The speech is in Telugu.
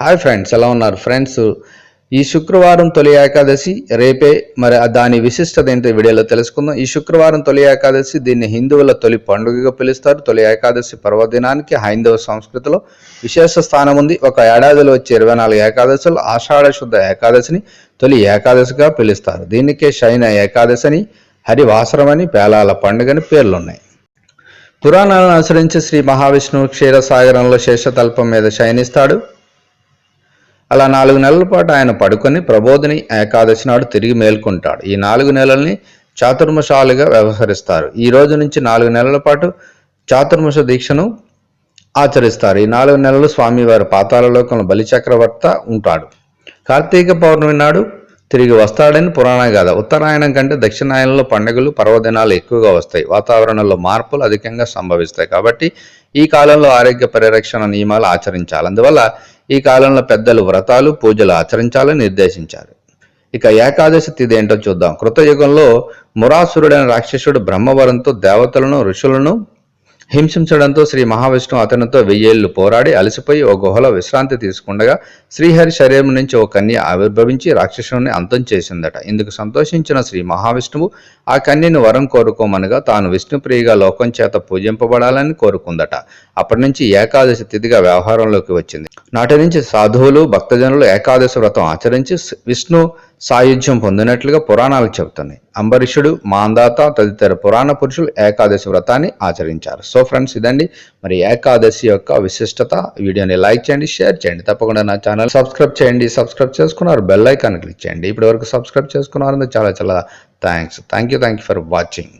హాయ్ ఫ్రెండ్స్ ఎలా ఉన్నారు? ఫ్రెండ్స్ ఈ శుక్రవారం తొలి ఏకాదశి రేపే మరి దాని విశిష్టత ఏంటో వీడియోలో తెలుసుకుందాం. ఈ శుక్రవారం తొలి ఏకాదశి దీన్ని హిందువుల తొలి పండుగగా పిలుస్తారు. తొలి ఏకాదశి పర్వదినానికి హైందవ సంస్కృతిలో విశేష స్థానం ఉంది. ఒక ఏడాదిలో వచ్చే ఇరవై నాలుగు ఏకాదశులు ఆషాఢ శుద్ధ ఏకాదశిని తొలి ఏకాదశిగా పిలుస్తారు. దీనికే శైన ఏకాదశి అని హరివాసరమని పేలాల పండుగని పేర్లున్నాయి. పురాణాలను అనుసరించి శ్రీ మహావిష్ణువు క్షీరసాగరంలో శేషతల్పం మీద శయనిస్తాడు. అలా నాలుగు నెలల పాటు ఆయన పడుకొని ప్రబోధిని ఏకాదశి నాడు తిరిగి మేల్కొంటాడు. ఈ నాలుగు నెలల్ని చాతుర్మశాలుగా వ్యవహరిస్తారు. ఈ రోజు నుంచి నాలుగు నెలల పాటు చాతుర్మశ దీక్షను ఆచరిస్తారు. ఈ నాలుగు నెలలు స్వామివారి పాతాలలోకంలో బలిచక్రవర్త ఉంటాడు. కార్తీక పౌర్ణమి నాడు తిరిగి వస్తాడని పురాణ గాథ. ఉత్తరాయణం కంటే దక్షిణాయనంలో పండుగలు పర్వదినాలు ఎక్కువగా వస్తాయి. వాతావరణంలో మార్పులు అధికంగా సంభవిస్తాయి. కాబట్టి ఈ కాలంలో ఆరోగ్య పరిరక్షణ నియమాలు ఆచరించాలి. అందువల్ల ఈ కాలంలో పెద్దలు వ్రతాలు పూజలు ఆచరించాలని నిర్దేశించారు. ఇక ఏకాదశి తిథి ఏంటో చూద్దాం. కృతయుగంలో మురాసురుడైన రాక్షసుడు బ్రహ్మవరంతో దేవతలను ఋషులను హింసించడంతో శ్రీ మహావిష్ణువు అతనితో వెయ్యేళ్ళు పోరాడి అలసిపోయి ఓ గుహలో విశ్రాంతి తీసుకుండగా శ్రీహరి శరీరం నుంచి ఓ కన్య ఆవిర్భవించి రాక్షసుని అంతం చేసిందట. ఇందుకు సంతోషించిన శ్రీ మహావిష్ణువు ఆ కన్యని వరం కోరుకోమనగా తాను విష్ణుప్రియగా లోకం చేత పూజింపబడాలని కోరుకుందట. అప్పటి నుంచి ఏకాదశి తిథిగా వ్యవహారంలోకి వచ్చింది. నాటి నుంచి సాధువులు భక్తజనులు ఏకాదశి వ్రతం ఆచరించి విష్ణు సాయుధ్యం పొందినట్లుగా పురాణాలు చెబుతున్నాయి. అంబరీషుడు మాందాత తదితర పురాణ పురుషులు ఏకాదశి వ్రతాన్ని ఆచరించారు. సో ఫ్రెండ్స్ ఇదండి. మరి ఏకాదశి యొక్క విశిష్టత. వీడియోని లైక్ చేయండి షేర్ చేయండి. తప్పకుండా నా ఛానల్ సబ్స్క్రైబ్ చేయండి. సబ్స్క్రైబ్ చేసుకున్నారు బెల్ ఐకాన్ క్లిక్ చేయండి. ఇప్పటి వరకు సబ్స్క్రైబ్ చేసుకున్నారు చాలా చాలా thanks. Thank you thank you for watching.